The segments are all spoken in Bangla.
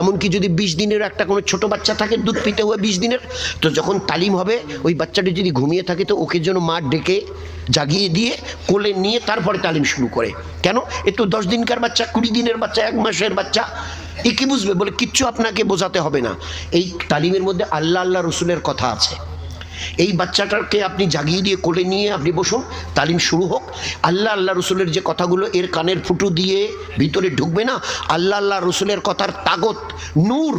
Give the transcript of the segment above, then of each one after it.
এমনকি যদি বিশ দিনের একটা কোনো ছোট বাচ্চা থাকে, দুধ পিতে হয়ে বিশ দিনের, তো যখন তালিম হবে, ওই বাচ্চাটি যদি ঘুমিয়ে থাকে, তো ওকে যেন মা ডেকে জাগিয়ে দিয়ে কোলে নিয়ে তারপরে তালিম শুরু করে। কেন? এ তো দশ দিনকার বাচ্চা, কুড়ি দিনের বাচ্চা, এক মাসের বাচ্চা। এ কি বুঝবে? বলে কিচ্ছু আপনাকে বোঝাতে হবে না। এই তালিমের মধ্যে আল্লাহ আল্লাহ, রসুলের কথা আছে। এই বাচ্চাটাকে আপনি জাগিয়ে দিয়ে কোলে নিয়ে আপনি বসুন, তালিম শুরু হোক। আল্লাহ আল্লাহ রসুলের যে কথাগুলো এর কানের ফুটু দিয়ে ভিতরে ঢুকবে না? আল্লাহ আল্লাহ রসুলের কথার তাগত নূর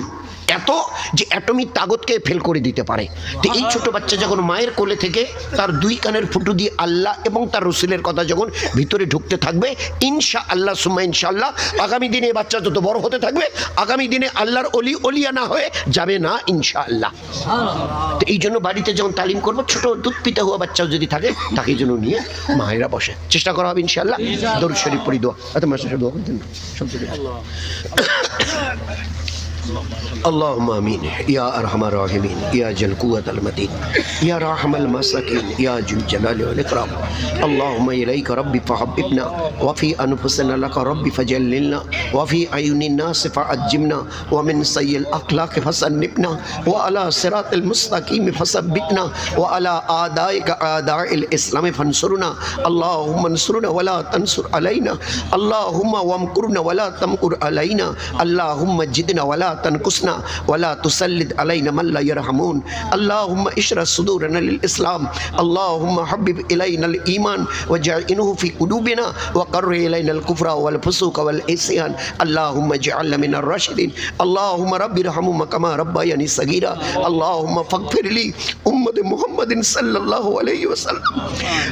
এত যে অ্যাটমিক তাগতকে ফেল করে দিতে পারে। তো এই ছোট বাচ্চা যখন মায়ের কোলে থেকে তার দুই কানের ফুটু দিয়ে আল্লাহ এবং তার রসুলের কথা যখন ভিতরে ঢুকতে থাকবে ইনশা আল্লাহ সুম্মা ইনশাআল্লাহ, আগামী দিনে এই বাচ্চা যত বড় হতে থাকবে, আগামী দিনে আল্লাহর অলি, অলিয়া না হয়ে যাবে না ইনশা আল্লাহ তো এই জন্য বাড়িতে যখন তালিম করব। ছোট দুধ পিতা হওয়া বাচ্চাও যদি থাকে, তাকে জন্য নিয়ে মায়েরা বসে। চেষ্টা করা হবে ইনশাল্লাহ দরুদ শরীফ পড়ি দোয়া। এত মাসে দোয়া করতেন না সব اللهم آمين. يا أرحم الراحمين يا ذا القوة المتين يا راحم المساكين يا ذو الجلال والإكرام. اللهم إليك ربي فحببنا وفي أنفسنا لك ربي فجللنا وفي عيون الناس فعجبنا ومن سيء الأخلاق فسنبنا وعلى صراط المستقيم فثبتنا وعلى اعدائك اعداء الإسلام فانصرنا. اللهم انصرنا ولا تنصر علينا. اللهم وامكرنا ولا تمكر علينا. اللهم جدنا ولا تنقصنا ولا تسلط علينا من لا يرحمون. اللهم اشرح صدورنا للإسلام. اللهم حبب إلينا الإيمان وجعله في قلوبنا وقر إلينا الكفر والفسوق والعصيان. اللهم اجعلنا من الراشدين. اللهم رب ارحمهما كما ربياني صغيرا. اللهم فاغفر لي أمة محمد صلى الله عليه وسلم.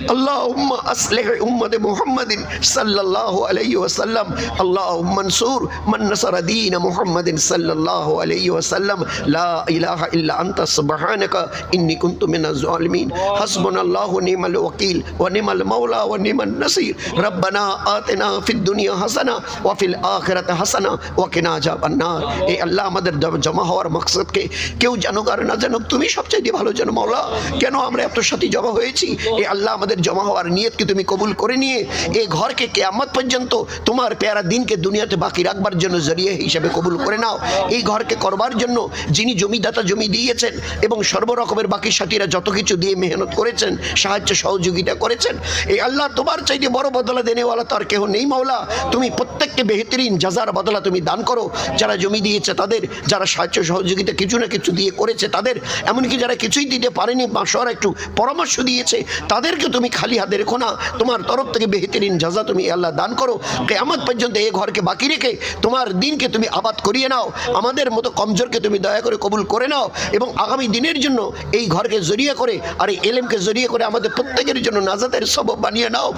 اللهم أصلح أمة محمد صلى الله عليه وسلم. اللهم انصر من نصر دين محمد صلى সাল্লাল্লাহু আলাইহি ওয়াসাল্লাম, লা ইলাহা ইল্লা আনতা, সুবহানাকা ইন্নী কুনতু মিনাজ জালিমিন। হাসবুনাল্লাহু নিমাল ওয়াকিল ওয়া নিমাল মাওলা ওয়া নিমান নাসির। রব্বানা আতিনা ফিদ দুনিয়া হাসানা ওয়া ফিল আখিরাতি হাসানা ওয়া কিনা আযাবান নার। এই আল্লাহ আমাদের জমা হওয়ার মকসদকে কেউ জানুক আর না জানুক, তুমি সবচেয়ে ভালো জানো মাওলা। কেন আমরা এত সাথে জমা হয়েছি? এই আল্লাহ আমাদের জমা হওয়ার নিয়তকে তুমি কবুল করে নিয়ে এই ঘরকে কেয়ামত পর্যন্ত তোমার পেয়ারা দিনকে দুনিয়াতে বাকি রাখবার জন্য জরিয়া হিসাবে কবুল করে নাও? এই ঘরকে করবার জন্য যিনি জমিদাতা জমি দিয়েছেন এবং সর্বরকমের বাকি সাথীরা যত কিছু দিয়ে মেহনত করেছেন, সাহায্য সহযোগিতা করেছেন, এই আল্লাহ তোমার চাইতে বড় বদলা দেনেওয়ালা তো আর কেহ নেই মাওলা। তুমি প্রত্যেককে বেহতরিন যাজার বদলা তুমি দান করো। যারা জমি দিয়েছে তাদের, যারা সাহায্য সহযোগিতা কিছু না কিছু দিয়ে করেছে তাদের, এমনকি যারা কিছুই দিতে পারেনি বাসর একটু পরামর্শ দিয়েছে, তাদেরকে তুমি খালি হাতে রেখো না। তোমার তরফ থেকে বেহতরিন যাজা তুমি আল্লাহ দান করো। কেয়ামত পর্যন্ত এই ঘরকে বাকি রেখে তোমার দিনকে তুমি আবাদ করিয়ে নাও। আমাদের মতো কমজোরকে তুমি দয়া করে কবুল করে নাও এবং আগামী দিনের জন্য এই ঘরকে জড়িয়ে করে আর এই এলেমকে জড়িয়ে করে আমাদের প্রত্যেকের জন্য নাজাতের সবব বানিয়ে নাও।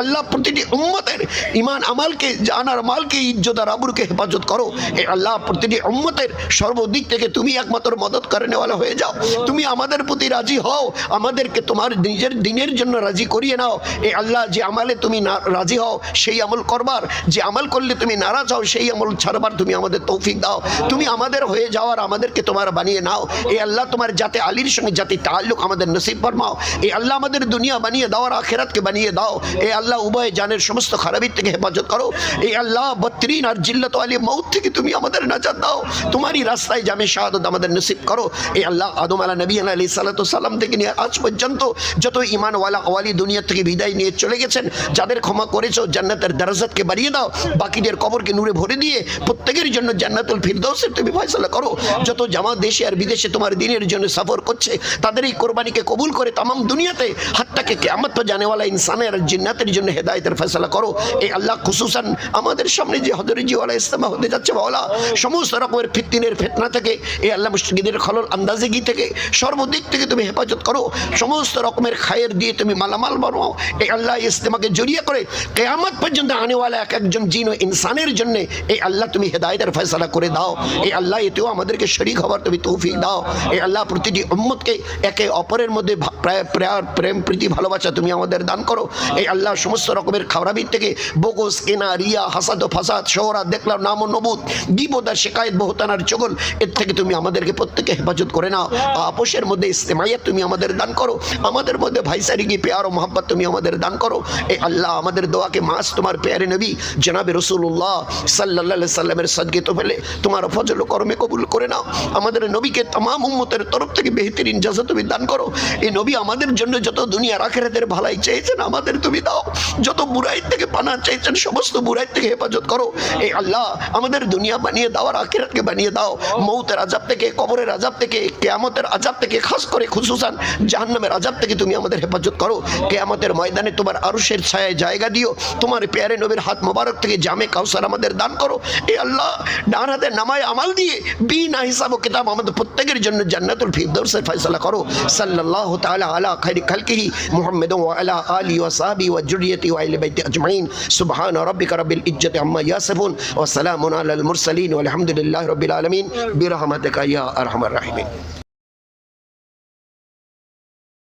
আল্লাহ প্রতিটি উম্মতের ইমান আমালকে জানার মালকে, ইজ্জত আর আবুরকে হেফাজত করো। এ আল্লাহ প্রতিটি উম্মতের সর্বদিক থেকে তুমি একমাত্র মদত করে নেওয়ালা হয়ে যাও। তুমি আমাদের প্রতি রাজি হও, আমাদেরকে তোমার নিজের দিনের জন্য রাজি করিয়ে নাও। এ আল্লাহ যে আমালে তুমি না, রাজি হও, সেই আমল করবার। যে আমল করলে তুমি নারাজ হও, সেই আমল ছাড়বার তুমি আমাদের তৌফিক দাও। তুমি আমাদের হয়ে যাওয়ার আমাদেরকে তোমার বানিয়ে নাও। এ আল্লাহ তোমার যাতে আলীর সঙ্গে যাতে তাল্লুক আমাদের নসিব ফরমাও। এ আল্লাহ আমাদের দুনিয়া বানিয়ে দাও আর আখেরাতকে বানিয়ে দাও। এ আল্লাহ উভয় জানের সমস্ত খারাপির থেকে হেফাজত করো। এই আল্লাহ বত্রিন আর জিল্লত আলী মৌত থেকে তুমি আমাদের নাজাত দাও। তোমারই রাস্তায় জামে শাহাদত আমাদের নসিব করো। এই আল্লাহ আদম আলা নবী আলী সালাম থেকে নিয়ে আজ পর্যন্ত যত ইমানওয়ালা আওয়ালি দুনিয়া থেকে বিদায় নিয়ে চলে গেছেন, যাদের ক্ষমা করেছ, জান্নাতের দারাজাতকে বাড়িয়ে দাও। বাকিদের কবরকে নূরে ভরে দিয়ে প্রত্যেকের জন্য জান্নাতুল ফিরদৌসের তুমি ফয়সালা করো। যত জামা দেশে আর বিদেশে তোমার দিনের জন্য সফর করছে, তাদের এই কোরবানিকে কবুল করে তাম দুনিয়াতে হাত্তাকে কেয়ামত তো জানেওয়ালা ইনসানের জিন্নাতের জন্য হেদায়তের ফয়সালা করো। এই আল্লাহ খুসুসান আমাদের সামনে যে হজর জিওয়ালা ইস্তেমা হতে যাচ্ছে বাওলা সমস্ত রকমের ফিতিনের ফেতনা থেকে, এই আল্লাহ মুশকিদের খলল আন্দাজেগি থেকে, সর্বদিক থেকে তুমি হেফাজত করো। সমস্ত রকমের খায়ের দিয়ে তুমি মালামাল বানাও। এই আল্লাহ ইস্তেমাকে জড়িয়ে করে কেয়ামত পর্যন্ত আনেওয়ালা এক একজন জিন ও ইনসানের জন্য এই আল্লাহ তুমি হেদায়তের ফয়সালা করে দাও। এই আল্লাহ, এতেও আমাদেরকে শরিক হবার তুমি তৌফিক দাও। এই আল্লাহ, প্রতিটি উম্মতকে একে অপরের মধ্যে প্রেম, প্রীতি, ভালোবাসা তুমি আমাদের দান করো। এই আল্লাহ, সমস্ত রকমের খাওয়াবির থেকে বোগস কেনা রিয়া, হাসাদ ফাসাদ শহরা দেখলাম নাম নবুদ বিপদা শেখায়ত বহুতানার চগল, এর থেকে তুমি আমাদেরকে প্রত্যেকে হেফাজত করে নাও। আপোষের মধ্যে ইস্তেমাইয়াত তুমি আমাদের দান করো। আমাদের মধ্যে ভাইসারিগি পেয়ার ও মোহাম্মত তুমি আমাদের দান করো। এ আল্লাহ, আমাদের দোয়াকে মাস তোমার পেয়ারে নবী, জনাবে রসুল্লাহ সাল্লাহ সাল্লামের সদকে তো ফেলে। তোমার আমার ফজল কর্মে কবুল করে নাও। আমাদের নবীকে তামাম উম্মতের তরফ থেকে বেহতরিন জাজা তুমি দান করো। এই নবী আমাদের জন্য যত দুনিয়া আখেরাতের ভালাই চেয়েছেন, আমাদের তুমি দাও। যত বুড়াই থেকে পানা চাইছেন সমস্ত বুড়াই থেকে হেফাজত করো। এই আল্লাহ, আমাদের দুনিয়া বানিয়ে দাও আর আখেরাতকে বানিয়ে দাও। মৌতের আজাব থেকে, কবরের আজাব থেকে, কেয়ামতের আজাব থেকে, খাস করে খুশুসান জাহান্নামের আজাব থেকে তুমি আমাদের হেফাজত করো। কেয়ামতের ময়দানে তোমার আরুষের ছায়ায় জায়গা দিও। তোমার পেয়ারে নবীর হাত মোবারক থেকে জামে কাউসার আমাদের দান করো। এ আল্লাহ, ডান হাতে নামায় আমাল দিয়ে বিনা হিসাব ও কিতাব আমাদের প্রত্যেকের জন্য জান্নাতুল ফিরদৌসের ফয়সালা করো। সাল্লাল্লাহু তাআলা আলা খাইরি খালকিহি মুহাম্মদ ওয়া আলা আলি ওয়া সাহবি ওয়া যুরিয়তি ওয়া আহলি বাইতি আজমাইন। সুবহান রাব্বিকা রাব্বিল ইজ্জাতি আম্মা ইয়াসিফুন। ওয়া সালামুন আলাল মুরসালিন। ওয়া আলহামদুলিল্লাহি রাব্বিল আলামিন। বিরহমাতিকা ইয়া আরহামার রাহিমিন।